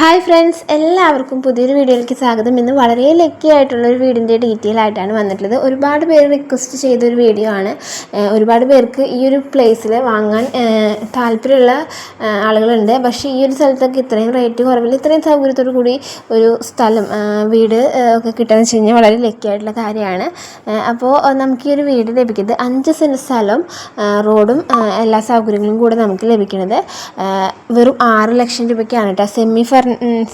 Hi friends എല്ലാവർക്കും പുതിയൊരു വീഡിയോയിലേക്ക് സ്വാഗതം. ഇന്ന് വളരെ ലക്കി ആയിട്ടുള്ള ഒരു വീടിന്റെ ഡീറ്റെയിൽ ആയിട്ടാണ് വന്നിട്ടുള്ളത്. ഒരുപാട് പേര് റിക്വസ്റ്റ് ചെയ്തൊരു വീഡിയോ ആണ്. ഒരുപാട് പേർക്ക് ഈ ഒരു പ്ലേസിൽ വാങ്ങാൻ താല്പര്യമുള്ള ആളുകളുണ്ട്. പക്ഷേ ഈ ഒരു സ്ഥലത്തൊക്കെ ഇത്രയും റേറ്റ് കുറവിൽ ഇത്രയും സൗകര്യത്തോടു കൂടി ഒരു സ്ഥലം വീട് ഒക്കെ കിട്ടുകയെന്ന് വെച്ച് കഴിഞ്ഞാൽ വളരെ ലക്കി ആയിട്ടുള്ള കാര്യമാണ്. അപ്പോൾ നമുക്ക് ഈ ഒരു വീട് ലഭിക്കുന്നത് അഞ്ച് സെന്റ് സ്ഥലം റോഡും എല്ലാ സൗകര്യങ്ങളും കൂടെ നമുക്ക് ലഭിക്കുന്നത്. വെറും ആറ് ലക്ഷം രൂപയ്ക്കാണ് കേട്ടോ സെമി ഫർ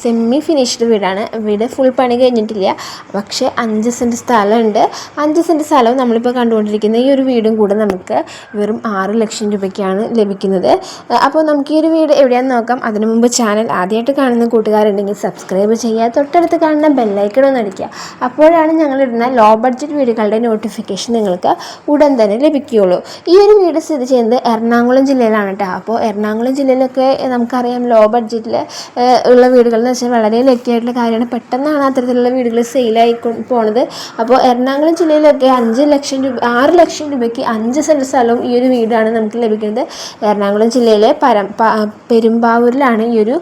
സെമി ഫിനിഷ്ഡ് വീടാണ്. വീട് ഫുൾ പണി കഴിഞ്ഞിട്ടില്ല. പക്ഷേ അഞ്ച് സെന്റ് സ്ഥലമുണ്ട്. അഞ്ച് സെന്റ് സ്ഥലവും നമ്മളിപ്പോൾ കണ്ടുകൊണ്ടിരിക്കുന്ന ഈ ഒരു വീടും കൂടെ നമുക്ക് വെറും ആറ് ലക്ഷം രൂപയ്ക്കാണ് ലഭിക്കുന്നത്. അപ്പോൾ നമുക്ക് ഈ ഒരു വീട് എവിടെയാണെന്ന് നോക്കാം. അതിനു മുമ്പ് ചാനൽ ആദ്യമായിട്ട് കാണുന്ന കൂട്ടുകാരുണ്ടെങ്കിൽ സബ്സ്ക്രൈബ് ചെയ്യുക. തൊട്ടടുത്ത് കാണുന്ന ബെല്ലൈക്കൺ ഒന്ന് അടിക്കുക. അപ്പോഴാണ് ഞങ്ങളിടുന്ന ലോ ബഡ്ജറ്റ് വീടുകളുടെ നോട്ടിഫിക്കേഷൻ നിങ്ങൾക്ക് ഉടൻ തന്നെ ലഭിക്കുകയുള്ളൂ. ഈ ഒരു വീട് സ്ഥിതി ചെയ്യുന്നത് എറണാകുളം ജില്ലയിലാണ് കേട്ടോ. അപ്പോൾ എറണാകുളം ജില്ലയിലൊക്കെ നമുക്കറിയാം ലോ ബഡ്ജറ്റിൽ ഉള്ള വീടുകൾ എന്ന് വെച്ചാൽ വളരെ ലക്കി ആയിട്ടുള്ള കാര്യമാണ്. പെട്ടെന്നാണ് അത്തരത്തിലുള്ള വീടുകൾ സെയിലായി പോണത്. അപ്പോൾ എറണാകുളം ജില്ലയിലൊക്കെ അഞ്ച് ലക്ഷം രൂപ ആറ് ലക്ഷം രൂപയ്ക്ക് അഞ്ച് സെന്റ് സ്ഥലവും ഈ ഒരു വീടാണ് നമുക്ക് ലഭിക്കുന്നത്. എറണാകുളം ജില്ലയിലെ പരം പെരുമ്പാവൂരിലാണ് ഈ ഒരു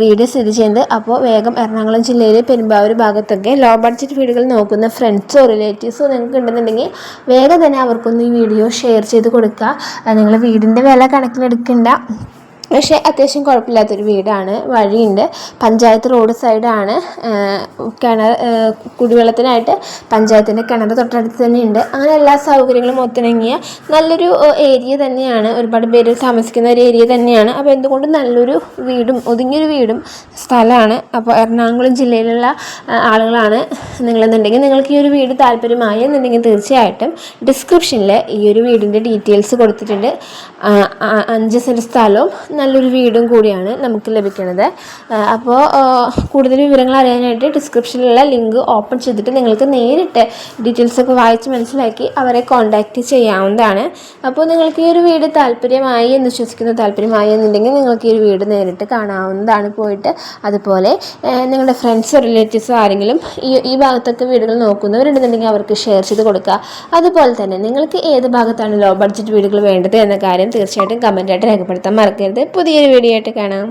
വീട് സ്ഥിതി ചെയ്യുന്നത്. അപ്പോൾ വേഗം എറണാകുളം ജില്ലയിലെ പെരുമ്പാവൂർ ഭാഗത്തൊക്കെ ലോ ബഡ്ജറ്റ് വീടുകൾ നോക്കുന്ന ഫ്രണ്ട്സോ റിലേറ്റീവ്സോ നിങ്ങൾക്ക് ഉണ്ടെന്നുണ്ടെങ്കിൽ വേഗം തന്നെ അവർക്കൊന്ന് ഈ വീഡിയോ ഷെയർ ചെയ്ത് കൊടുക്കുക. നിങ്ങൾ വീടിന്റെ വില കണക്കിലെടുക്കേണ്ട. പക്ഷേ അത്യാവശ്യം കുഴപ്പമില്ലാത്തൊരു വീടാണ്. വഴിയുണ്ട്. പഞ്ചായത്ത് റോഡ് സൈഡാണ്. കിണർ കുടിവെള്ളത്തിനായിട്ട് പഞ്ചായത്തിന്റെ കിണർ തൊട്ടടുത്ത് തന്നെയുണ്ട്. അങ്ങനെ എല്ലാ സൗകര്യങ്ങളും ഒത്തിണങ്ങിയ നല്ലൊരു ഏരിയ തന്നെയാണ്. ഒരുപാട് പേര് താമസിക്കുന്ന ഒരു ഏരിയ തന്നെയാണ്. അപ്പോൾ എന്തുകൊണ്ടും നല്ലൊരു വീടും ഒതുങ്ങിയൊരു വീടും സ്ഥലമാണ്. അപ്പോൾ എറണാകുളം ജില്ലയിലുള്ള ആളുകളാണ് നിങ്ങളെന്നുണ്ടെങ്കിൽ നിങ്ങൾക്ക് ഈ ഒരു വീട് താല്പര്യമായി എന്നുണ്ടെങ്കിൽ തീർച്ചയായിട്ടും ഡിസ്ക്രിപ്ഷനിൽ ഈ ഒരു വീടിന്റെ ഡീറ്റെയിൽസ് കൊടുത്തിട്ടുണ്ട്. അഞ്ച് സെന്റ് സ്ഥലവും നല്ലൊരു വീടും കൂടിയാണ് നമുക്ക് ലഭിക്കുന്നത് അപ്പോൾ കൂടുതൽ വിവരങ്ങൾ അറിയാനായിട്ട് ഡിസ്ക്രിപ്ഷനിലുള്ള ലിങ്ക് ഓപ്പൺ ചെയ്തിട്ട് നിങ്ങൾക്ക് നേരിട്ട് ഡീറ്റെയിൽസൊക്കെ വായിച്ച് മനസ്സിലാക്കി അവരെ കോൺടാക്റ്റ് ചെയ്യാവുന്നതാണ്. അപ്പോൾ നിങ്ങൾക്ക് ഈ ഒരു വീട് താല്പര്യമായി എന്ന് വിശ്വസിക്കുന്ന താല്പര്യമായി എന്നുണ്ടെങ്കിൽ നിങ്ങൾക്ക് ഈ ഒരു വീട് നേരിട്ട് കാണാവുന്നതാണ് പോയിട്ട്. അതുപോലെ നിങ്ങളുടെ ഫ്രണ്ട്സോ റിലേറ്റീവ്സോ ആരെങ്കിലും ഈ ഈ ഭാഗത്തൊക്കെ വീടുകൾ നോക്കുന്നവരുണ്ടെന്നുണ്ടെങ്കിൽ അവർക്ക് ഷെയർ ചെയ്ത് കൊടുക്കുക. അതുപോലെ തന്നെ നിങ്ങൾക്ക് ഏത് ഭാഗത്താണ് ലോ ബഡ്ജറ്റ് വീടുകൾ വേണ്ടത് എന്ന കാര്യം തീർച്ചയായിട്ടും കമന്റായിട്ട് രേഖപ്പെടുത്താൻ മറക്കരുത്. പുതിയൊരു വീഡിയോ ആയിട്ട് കാണാം.